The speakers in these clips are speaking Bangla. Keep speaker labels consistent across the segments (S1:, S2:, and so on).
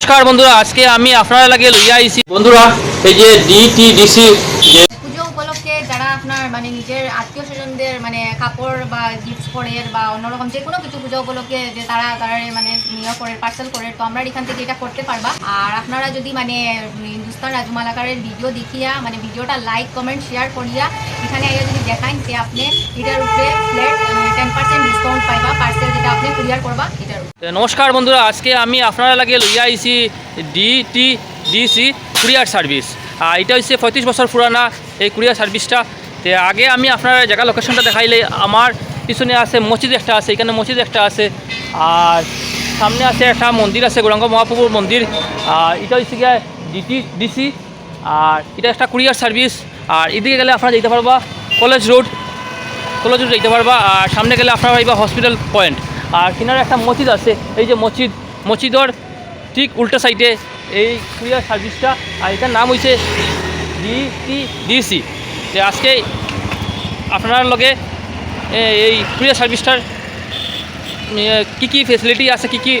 S1: নমস্কার বন্ধুরা, আজকে আমি আপনারা লাগে লইয়া আইছি। বন্ধুরা, এই যে ডিটিডিসি
S2: পুজো উপলক্ষে যারা আপনার মানে নিজের আত্মীয় স্বজনদের মানে কাপড় বা বা অন্যরকম কিছু পুজো উপলক্ষে যে তারা তারা মানে করে পার্সেল করে, তো আমরা এখান থেকে এটা করতে পারবা। আর আপনারা যদি মানে হিন্দুস্তান রাজমালাকারের ভিডিও দেখিয়া মানে ভিডিওটা লাইক কমেন্ট শেয়ার করিয়া এখানে আইয়া যদি দেখান যে আপনি এটার উপরে টেন পার্সেন্ট ডিসকাউন্ট কুরিয়ার করবা
S1: নমস্কার বন্ধুরা, আজকে আমি আপনারা লাগে লইয়া আইছি ডিটিডিসি কুরিয়ার সার্ভিস। আর এটা হচ্ছে পঁয়ত্রিশ বছর পুরানা এই কুরিয়ার সার্ভিসটা। তে আগে আমি আপনার জায়গা লোকেশনটা দেখাইলে, আমার পিছনে আছে মসজিদ একটা আছে, এখানে মসজিদ একটা আছে। আর সামনে আছে একটা মন্দির আছে, গৌরাঙ্গ মহাপ্রভুর মন্দির। আর এটা হচ্ছে গিয়ে ডিটিডিসি আর এটা একটা কুরিয়ার সার্ভিস। আর এদিকে গেলে আপনারা যেতে পারবা, কলেজ রোড কলেজ রোড যেতে পারবা। আর সামনে গেলে আপনারা পাইবা হসপিটাল পয়েন্ট আর কিনারে একটা মসজিদ আছে, এই যে মসজিদ, মসজিদর ঠিক উল্টা সাইডে এই কুরিয়ার সার্ভিসটা, আর এটার নাম হয়েছে ডিটিডিসি। যে আজকে আপনার লগে এই কুরিয়ার সার্ভিসটার কী কী ফেসিলিটি আছে, কী কী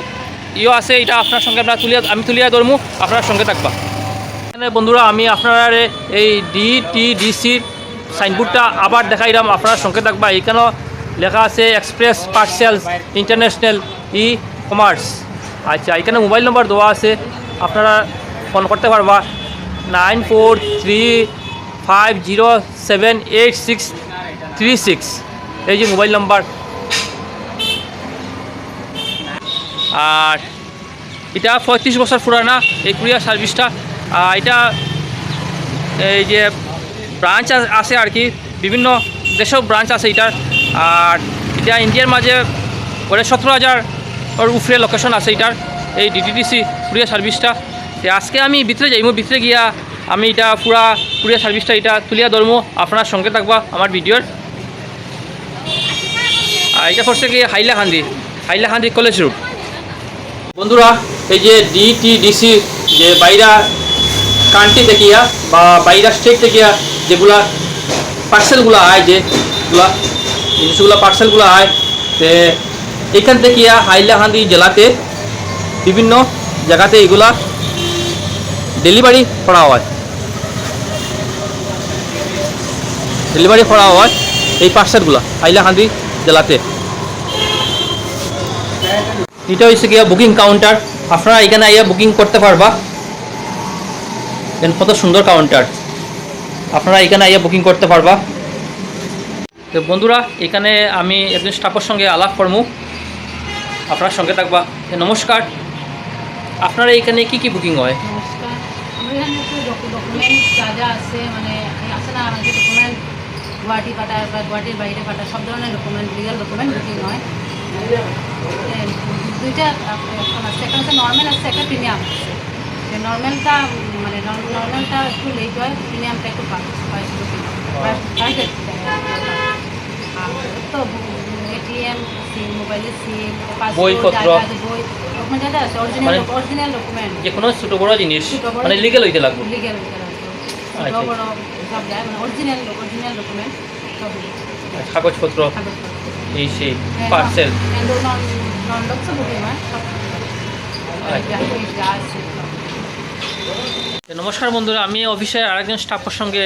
S1: ইয়ে আছে, এটা আপনার সঙ্গে আমরা তুলিয়া, আমি তুলিয়া ধরমু, আপনার সঙ্গে থাকবা। এখানে বন্ধুরা, আমি আপনার এই ডিটিডিসির সাইনবোর্ডটা আবার দেখাইলাম, আপনার সঙ্গে থাকবা। এখানেও লেখা আছে express parcels international e commerce আচ্ছা এখানে মোবাইল নম্বর দেওয়া আছে। আপনারা ফোন করতে পারবা। Nine four three five zero seven eight six three six. এই যে মোবাইল নাম্বার। আর এটা পঁয়ত্রিশ বছর পুরানা, এই কুরিয়ার সার্ভিসটা। এটা এই যে ব্রাঞ্চ আছে আর কি। বিভিন্ন দেশেও ব্রাঞ্চ আছে এটার। আর এটা ইন্ডিয়ার মাঝে ওটা সতেরো হাজার ওর উপরে লোকেশন আছে এটার, এই ডিটিডিসি কুরিয়ার সার্ভিসটা তো আজকে আমি ভিতরে যাইব ভিতরে গিয়া আমি এটা পুরা কুরিয়ার সার্ভিসটা এটা তুলিয়া ধরবো আপনার সঙ্গে থাকবা আমার ভিডিওর। আর এটা করছে কি হাইলাকান্দি হাইলাকান্দি কলেজ রোড বন্ধুরা, এই যে ডিটিডিসি যে বাইরা কান্ট্রি থেকিয়া বা বাইরা স্টেট থেকিয়া যেগুলা পার্সেলগুলো আয় যেগুলা জিনিসগুলো পার্সেলগুলো আয় তে এখান থেকে হাইলাকান্দি জেলাতে বিভিন্ন জায়গাতে এগুলা ডেলিভারি করা হয়। ডেলিভারি করা হয় এই পার্সেলগুলো হাইলাকান্দি জেলাতে। এটা হচ্ছে গিয়া বুকিং কাউন্টার আপনারা এখানে আইয়া বুকিং করতে পারবা। কত সুন্দর কাউন্টার আপনারা এখানে আইয়া বুকিং করতে পারবা। তো বন্ধুরা এখানে আমি একজন স্টাফের সঙ্গে আলাপ করব। আপনার সঙ্গে থাকবা। নমস্কার। আপনারা এখানে কি কি বুকিং হয়?
S2: আছে মানে আছে না আমাদের ডকুমেন্ট গুয়াহাটি পাঠার বা গুয়াহাটির বাইরে পাঠার সব ধরনের ডকুমেন্ট লিগাল ডকুমেন্ট বুকিং হয়। দুইটা অপশন আছে একটা হচ্ছে নর্মাল আছে একটা প্রিমিয়াম আছে। নর্মালটা মানে নর্মালটা একটু লেট হয় প্রিমিয়ামটা একটু প্রাইভেট তো এটিএম সিম মোবাইলের সিম
S1: বইপত্র। মানে- যে কোনো ছোটো বড়ো জিনিস মানে লিগেল হইতে লাগবে।
S2: লিগেল
S1: আচ্ছা।
S2: যায় মানে
S1: কাগজপত্র এই সেই পার্সেল আচ্ছা। নমস্কার বন্ধুরা আমি অফিসের আরেকজন স্টাফের সঙ্গে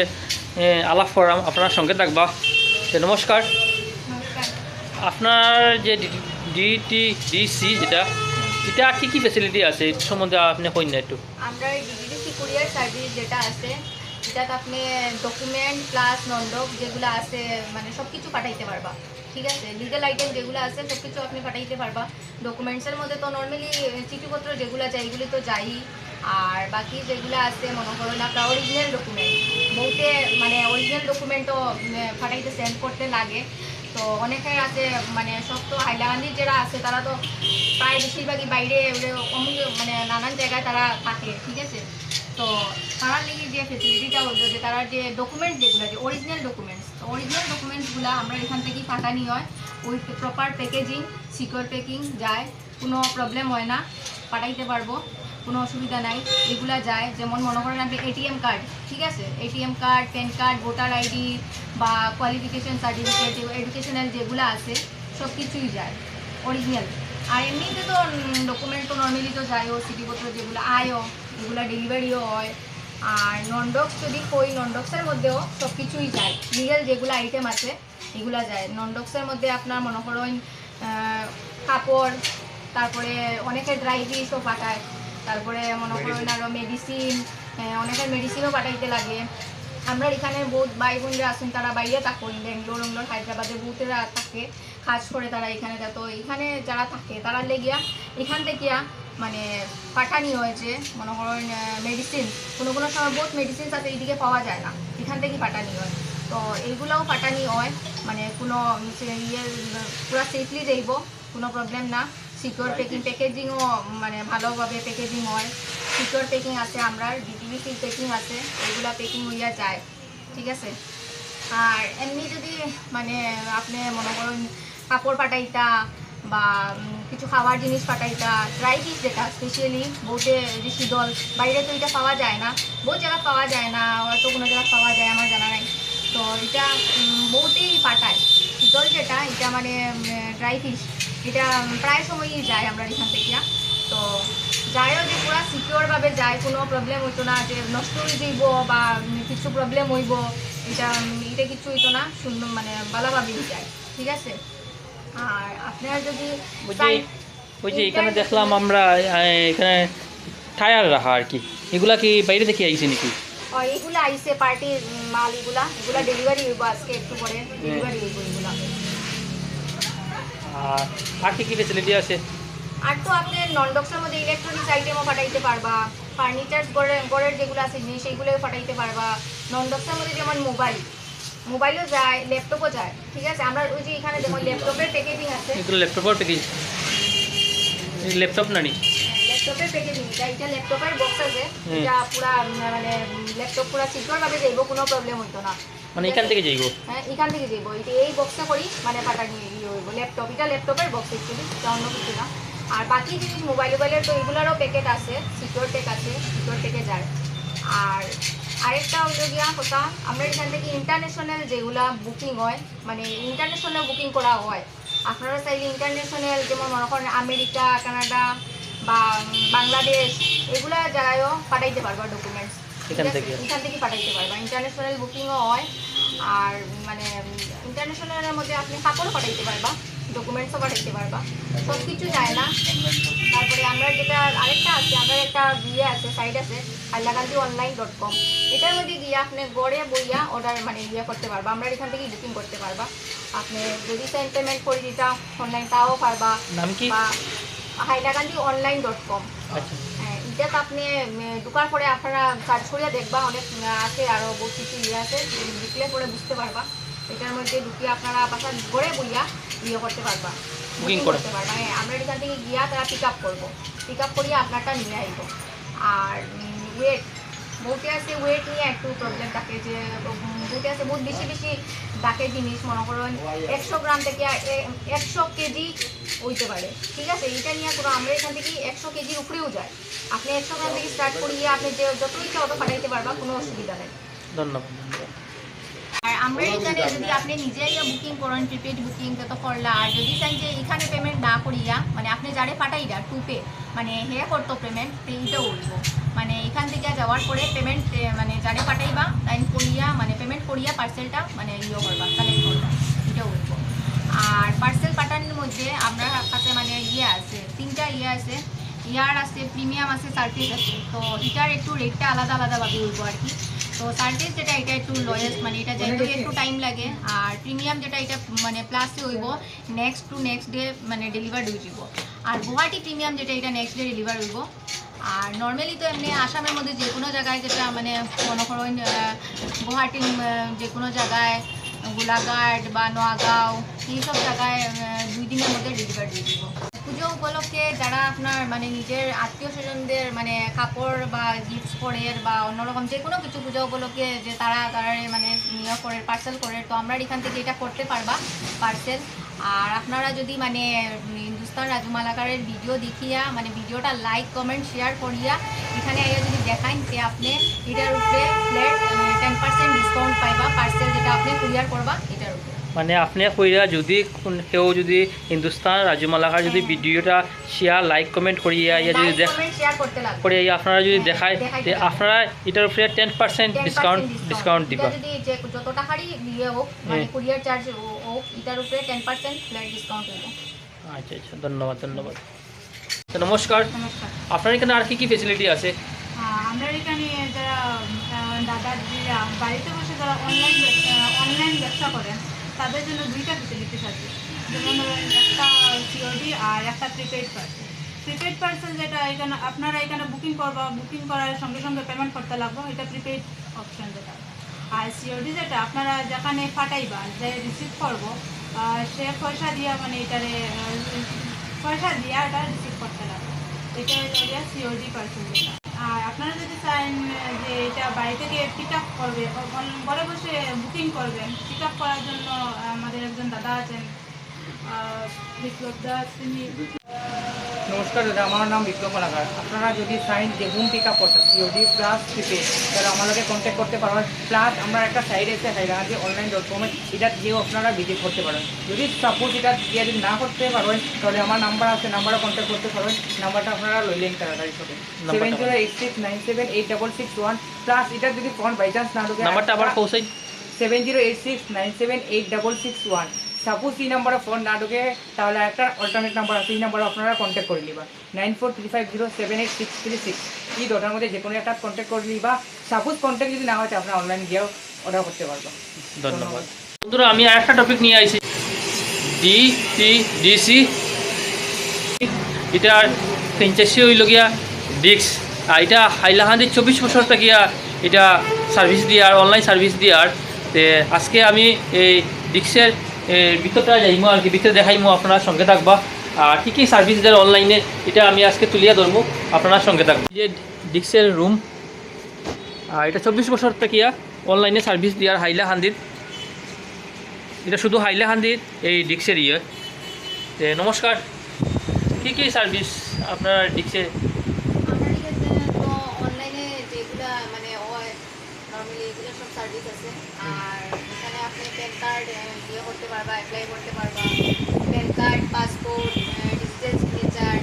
S1: আলাপ করলাম আপনার সঙ্গে থাকবা। নমস্কার। আপনার যে ডিটিডিসি যেটা, এটা কি কি ফেসিলিটি আছে? এর সম্বন্ধে আপনি কই না একটু।
S2: আমরা ডিডিসি কুরিয়ার সার্ভিস যেটা আছে সেটাতে আপনি ডকুমেন্ট প্লাস নন্ডক যেগুলো আছে মানে সব কিছু পাঠাইতে পারবা। ঠিক আছে? লিগাল আইটেম যেগুলো আছে সব কিছু আপনি পাঠাইতে পারবা। ডকুমেন্টসের মধ্যে তো নর্মালি চিঠিপত্র যেগুলো চাই, এগুলি তো যাই। আর বাকি যেগুলো আছে, মনে করুন আপনার অরিজিনাল ডকুমেন্ট বহুতে মানে অরিজিনাল ডকুমেন্টও পাঠাইতে সেন্ড করতে লাগে। তো অনেকে আছে মানে সব তো হাইলাকান্দি যারা আছে, তারা তো প্রায় বেশিরভাগই বাইরে মানে নানান জায়গায় তারা থাকে, ঠিক আছে? তো তারা লিগে যে ফেসিলিটিটা হলো যে তারা যে ডকুমেন্টস যেগুলো, যে অরিজিনাল ডকুমেন্টস তো অরিজিনাল ডকুমেন্টসগুলো আমরা এখান থেকেই নিয়ে হয়। With proper packaging secure packing যায়, কোনো প্রবলেম হয় না, পাঠাইতে পারব। কোনো অসুবিধা নাই, এগুলা যায়। যেমন মনে করেন আপনি এটিএম কার্ড ঠিক আছে? ATM card PAN card voter ID বা কোয়ালিফিকেশন সার্টিফিকেট এডুকেশনাল যেগুলো আছে সব কিছুই যায় অরিজিনাল আর এমনিতে তো ডকুমেন্ট তো নর্মালি তো যায়ও সিটিপত্র যেগুলো আয়ও এগুলো ডেলিভারিও হয়। আর ননডক্স যদি কই ননডক্সের মধ্যেও সব কিছুই যায়। লিগেল যেগুলো আইটেম আছে, এগুলো যায়। ননডক্সের মধ্যে আপনার মনে করেন কাপড়, তারপরে অনেকে ড্রাই ফিশও পাঠায়। তারপরে মনে করেন আরও মেডিসিন অনেকের মেডিসিনও পাঠাইতে লাগে। আমরা এখানে বহুত ভাই বোনরা আছেন তারা বাইরে থাকেন ব্যাঙ্গলোর উঙ্গলোর হায়দ্রাবাদে বহুতেরা থাকে কাজ করে তারা এখানে তো এখানে যারা থাকে তারা লেগিয়া এখান থেকে মানে পাঠানি হয়েছে মনে করেন মেডিসিন কোনো কোনো সময় বহুত মেডিসিন আছে এইদিকে পাওয়া যায় না। এখান থেকে পাঠানি হয়। তো এইগুলোও পাঠানি হয় মানে কোনো ইয়ে পুরো সেফলি যাইব কোনো প্রবলেম না। সিকিউর প্যাকিং প্যাকেজিংও মানে ভালোভাবে প্যাকেজিং হয়। সিকিউর প্যাকিং আছে আমরা ডিটিভিসি প্যাকিং আছে, এগুলা প্যাকিং হইয়া যায়, ঠিক আছে? আর এমনি যদি মানে আপনি মনে করুন কাপড় পাঠাইতা বা কিছু খাওয়ার জিনিস পাঠাইতা ড্রাই ফিশ যেটা স্পেশালি বহুতে যে শীতল বাইরে তো এটা পাওয়া যায় না বহু জায়গা পাওয়া যায় না, হয়তো কোনো জায়গা পাওয়া যায়, আমার জানা নাই। তো এটা বহুতেই পাঠায়। শীতল যেটা, এটা মানে ড্রাই ফিশ এটা প্রায় সময়ই যায় আমরা এখান থেকে। তো যায়ও যে পুরা সিকিওরভাবে যায় কোনো প্রবলেম হইতো না যে নষ্ট হয়ে যাইব বা কিছু প্রবলেম হইব এটা এটা কিছু হইতো না সুন্দর মানে ভালোভাবেই যায় ঠিক আছে? আর আপনার যদি
S1: ওই যে এখানে দেখলাম আমরা এখানে টায়ার রাখা আর কি। এগুলা কি বাইরে থেকে আইছে নাকি?
S2: এগুলা আইসে পার্টির মাল এগুলা এগুলা ডেলিভারি হইব আজকে একটু পরে ডেলিভারি হইব এগুলা।
S1: আর আর কি কি ফেসিলিটি আছে?
S2: আর তো আপনি ননডক্সের মধ্যে ইলেকট্রনিক্স আইটেমও পাঠাইতে পারবা ফার্নিচার গড়ের গড়ের যেগুলো আছে জিনিস সেইগুলো পাঠাইতে পারবা। ননডক্সের মধ্যে যেমন মোবাইল মোবাইলও যায় ল্যাপটপও যায় ঠিক আছে? আমরা ওই যে এখানে যেমন ল্যাপটপের প্যাকেজিং আছে।
S1: এগুলো ল্যাপটপের প্যাকেজিং ল্যাপটপ না নি
S2: ল্যাপটপের প্যাকেজিং এটা এটা ল্যাপটপের বক্স আছে। এটা পুরা মানে ল্যাপটপ পুরা সিকিউরভাবে যাইব কোনো প্রবলেম হইতো না।
S1: মানে এখান থেকে যাইব
S2: হ্যাঁ এখান থেকে যাইব এই বক্সটা করি মানে পাঠানি ইয়ে হইব। ল্যাপটপ এটা ল্যাপটপের বক্স অ্যাকচুয়ালি এটা অন্য কিছু না আর বাকি জিনিস মোবাইল মোবাইলের তো এগুলোরও প্যাকেট আছে সিকিউর প্যাক আছে সিকিউর প্যাকে যায়। আর আরেকটা হলো গিয়া কথা আমরা এখান থেকে ইন্টারন্যাশনাল যেগুলা বুকিং হয় মানে ইন্টারন্যাশনাল বুকিং করা হয় আপনারা চাইলে ইন্টারন্যাশনাল যেমন মনে করেন আমেরিকা কানাডা বা বাংলাদেশ এগুলা জায়গায়ও পাঠাইতে পারবা ডকুমেন্টস
S1: এখান থেকে?
S2: এখান থেকে পাঠাইতে পারবা। ইন্টারন্যাশনাল বুকিংও হয়। আর মানে ইন্টারন্যাশনালের মধ্যে আপনি কাপড়ও পাঠাইতে পারবা ডকুমেন্টসও পাঠাইতে পারবা। সব কিছু যায় না। তারপরে আমরা যেটা আরেকটা আছে আমরা একটা ইয়ে আছে সাইট আছে হাইলাকান্দি অনলাইন ডট কম। এটার মধ্যে গিয়ে আপনি গড়ে বইয়া অর্ডার মানে ইয়ে করতে পারবা। আমরা এখান থেকেই বুকিং করতে পারবা। আপনি যদি পেমেন্ট করে দিতা অনলাইন তাও পারবা।
S1: নাম কি?
S2: হাইলাকান্দি অনলাইন ডট কম
S1: আচ্ছা।
S2: হ্যাঁ, এটা তো আপনি ঢুকার পরে আপনারা কাজ করিয়া দেখবা অনেক আছে আরও বহু কিছু ইয়ে আছে দেখলে পরে বুঝতে পারবা। এটার মধ্যে ঢুকিয়ে আপনারা বাসা ঘরে বইয়া ইয়ে করতে পারবা। বুকিং করতে পারবা। হ্যাঁ আমরা এখান থেকে গিয়া তারা পিক আপ করব। পিক আপ করিয়া আপনারটা নিয়ে আসব আর ওয়েট বহুতে আছে ওয়েট নিয়ে একটু প্রবলেম থাকে যে বহুতে আছে বহুত বেশি বেশি ডাকে জিনিস, মনে করেন, একশো গ্রাম থেকে একশো কেজি হইতে পারে। ঠিক আছে? এইটা নিয়ে কোনো আমরা এখান থেকে একশো কেজির উপরেও যায় আপনি একশো গ্রাম থেকে স্টার্ট করিয়ে আপনি যে যত ইচ্ছা অত পাঠাইতে পারবা, কোনো অসুবিধা নেই।
S1: ধন্যবাদ।
S2: আর আমরা এখানে যদি আপনি নিজেই বুকিং করেন প্রিপেড বুকিং তত করলা আর যদি চাই যে এখানে পেমেন্ট না করিয়া মানে আপনি যারে পাঠাইরা টু পে মানে হে করতো পেমেন্ট এইটাও উঠব মানে এখান থেকে যাওয়ার পরে পেমেন্ট মানে যারে পাঠাইবা তাই করিয়া মানে পেমেন্ট করিয়া পার্সেলটা মানে ইয়ে করবা কালেক্ট করবা এটাও উঠব আর পার্সেল পাঠানোর মধ্যে আমরা কাছে মানে ইয়ে আছে তিনটা ইয়ে আছে। ইয়ার আছে প্রিমিয়াম আছে সার্ভিস আছে তো এটার একটু রেটটা আলাদা আলাদাভাবে উঠবো আর কি। তো সার্ভিস যেটা এটা একটু লোয়েস্ট মানে এটা যেহেতু একটু টাইম লাগে আর প্রিমিয়াম যেটা এটা মানে প্লাসে হইব নেক্সট টু নেক্সট ডে মানে ডেলিভার্ড হয়ে যাব। আর গুয়াহাটি প্রিমিয়াম যেটা এটা নেক্সট ডে ডেলিভার হইব। আর নর্মালি তো এমনি আসামের মধ্যে যে কোনো জায়গায় যেটা মানে মনে করেন আহ, গুয়াহাটির যে কোনো জায়গায় গোলাঘাট বা নোয়াগাঁও এইসব জায়গায় দুই দিনের মধ্যে ডেলিভার দিয়ে দিব পুজো উপলক্ষে যারা আপনার মানে নিজের আত্মীয় স্বজনদের মানে কাপড় বা গিফট করে বা অন্যরকম যে কোনো কিছু পুজো উপলক্ষে যে তারা তারা মানে ইয়ে করে পার্সেল করে, তো আমরা এখান থেকে এটা করতে পারবা পার্সেল আর আপনারা যদি মানে হিন্দুস্তান রাজমালাকারের ভিডিও দেখিয়া মানে ভিডিওটা লাইক কমেন্ট শেয়ার করিয়া, এখানে আইয়া যদি দেখান যে আপনি এটার উপরে ফ্ল্যাট টেন পার্সেন্ট ডিসকাউন্ট পাইবা পার্সেল যেটা আপনি কুরিয়ার করবা, এটার উপরে।
S1: মানে আপনি কইরা যদি কেউ যদি হিন্দুস্তান রাজুমালাকার যদি
S2: হ্যাঁ।
S1: ভিডিওটা শেয়ার লাইক কমেন্ট করিয়া ইয়া যদি করে ইয়া আপনারা যদি
S2: হ্যাঁ,
S1: দেখায়। আপনারা এটার উপরে টেন পার্সেন্ট
S2: 10%
S1: ডিসকাউন্ট ডিসকাউন্ট দিবা।
S2: যদি যে যত টাকারই দিয়ে হোক মানে
S1: হ্যাঁ।
S2: কুরিয়ার চার্জ হোক এটার উপরে টেন পার্সেন্ট ফ্ল্যাট ডিসকাউন্ট
S1: আচ্ছা আচ্ছা ধন্যবাদ ধন্যবাদ। তো নমস্কার।
S3: নমস্কার।
S1: আপনার এখানে আর কি কি ফেসিলিটি আছে?
S3: আমরা এখানে যারা দাদা বাড়িতে বসে যারা অনলাইন অনলাইন ব্যবসা করেন তাদের জন্য দুইটা ফেসিলিটিস আছে যেমন একটা সিওডি আর একটা প্রিপেড পার্সেল প্রিপেড পার্সেল যেটা এখানে, আপনারা এখানে বুকিং করবা বুকিং করার সঙ্গে সঙ্গে পেমেন্ট করতে লাগবো, এটা প্রিপেড অপশন যেটা। আর সিওডি যেটা, আপনারা যেখানে ফাটাইবা, যে রিসিভ করব সে পয়সা দিয়া মানে এটারে পয়সা দিয়া এটা রিসিভ করতে লাগবে। এটা সিওডি পার্সেল যেটা। আর আপনারা যদি চান যে এটা বাড়ি থেকে পিক আপ করবে ঘরে বসে বুকিং করবেন পিক আপ করার জন্য আমাদের একজন দাদা আছেন বিপ্লব দাস তিনি।
S4: নমস্কার দাদা আমার নাম বিক্রম মালাকার আপনারা যদি যে হোম পিক আপ করতে সিওডি প্লাস প্রিপেড তাহলে আমাদেরকে কন্ট্যাক্ট করতে পারবেন। প্লাস আমরা একটা সাইড আছে হাইরাহাটি অনলাইন ডট কমে এটা দিয়েও আপনারা ভিজিট করতে পারেন যদি সাপোজ এটা দিয়ে যদি না করতে পারবেন তাহলে আমার নাম্বার আছে নাম্বারে কন্ট্যাক্ট করতে পারবেন। নাম্বারটা আপনারা লইলেন তাড়াতাড়ি
S1: নাম্বারটা
S4: seven zero eight six nine seven eight double six one plus এটা যদি ফোন বাই চান্স না ঢুকে
S1: নাম্বারটা আবার পৌঁছাই
S4: seven zero eight six nine seven eight double six one suppose এই নাম্বারে ফোন না ঢুকে তাহলে একটা অল্টারনেট নাম্বার আছে এই নাম্বারে আপনারা কন্ট্যাক্ট করে নিবা। Nine four three five zero seven eight six three six এই দুটার মধ্যে যে কোনো একটা কন্ট্যাক্ট করে নিবা। সাপোজ কন্ট্যাক্ট যদি না হয় আপনারা অনলাইন গিয়েও অর্ডার করতে পারবেন
S1: ধন্যবাদ। বন্ধুরা আমি আর একটা টপিক নিয়ে আইছি। ডি টি ডিসি এটার ফ্রেঞ্চাইসি হইল গিয়া ডিক্স আর এটা হাইলাহান্দি চব্বিশ বছর থাকিয়া এটা সার্ভিস দিয়ার অনলাইন সার্ভিস দিয়ার তে আজকে আমি এই ডিক্সের ভিতরটা যাইমো আর কি, ভিতরে দেখাইমো, আপনার সঙ্গে থাকবা। আর কী কী সার্ভিস দেয় অনলাইনে এটা আমি আজকে তুলিয়া ধরবো আপনার সঙ্গে থাকব। যে ডিক্সের রুম আর এটা চব্বিশ বছর থাকিয়া অনলাইনে সার্ভিস দিয়ার হাইলাহান্দির এটা শুধু হাইলাহান্দির এই ডিক্সের ইয়ে নমস্কার। কী কী সার্ভিস আপনার ডিক্সে
S2: অনলাইনে যেগুলা মানে এগুলো সব সার্ভিস আছে। আর প্যান কার্ড ইয়ে করতে পারবা অ্যাপ্লাই করতে পারবা। PAN card passport digital signature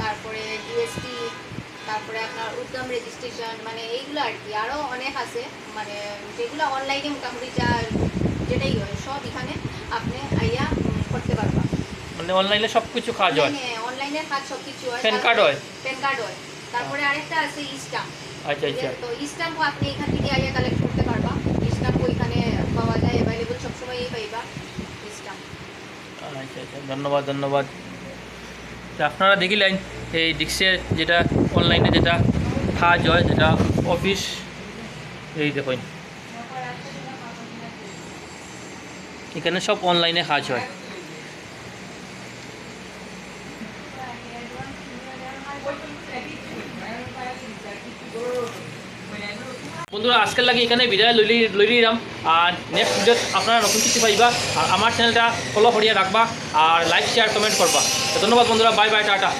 S2: তারপরে জিএসটি তারপরে আপনার উদ্যম রেজিস্ট্রেশন মানে এইগুলো আর কি। আরও অনেক আছে মানে যেগুলো অনলাইনে মোটামুটি যা যেটাই হয় সব এখানে আপনি আইয়া করতে পারবা।
S1: মানে অনলাইনে সব কিছু কাজ হয়
S2: অনলাইনের কাজ সব কিছু হয়।
S1: প্যান কার্ড হয়?
S2: প্যান কার্ড হয়। তারপরে আরেকটা আছে স্টাম্প
S1: আচ্ছা আচ্ছা।
S2: তো স্টাম্পও আপনি এখান থেকে আগে কালেক্ট করতে পারবা স্টাম্পও এখানে পাওয়া যায় অ্যাভেলেবল সবসময়ই পাইবা স্টাম্প
S1: আচ্ছা আচ্ছা ধন্যবাদ ধন্যবাদ। আপনারা দেখিলেন এই ডিক্সের যেটা অনলাইনে যেটা কাজ হয়, যেটা অফিস। এই দেখুন। এখানে সব অনলাইনে কাজ হয়। বন্ধুরা, আজকের লাগে এখানে বিদায় লই লই দিলাম আর নেক্সট ভিডিওত আপনারা নতুন কিছু পাইবা, আর আমার চ্যানেলটা ফলো করিয়া রাখবা, আর লাইক শেয়ার কমেন্ট করবা। ধন্যবাদ বন্ধুরা বাই বাই টাটা।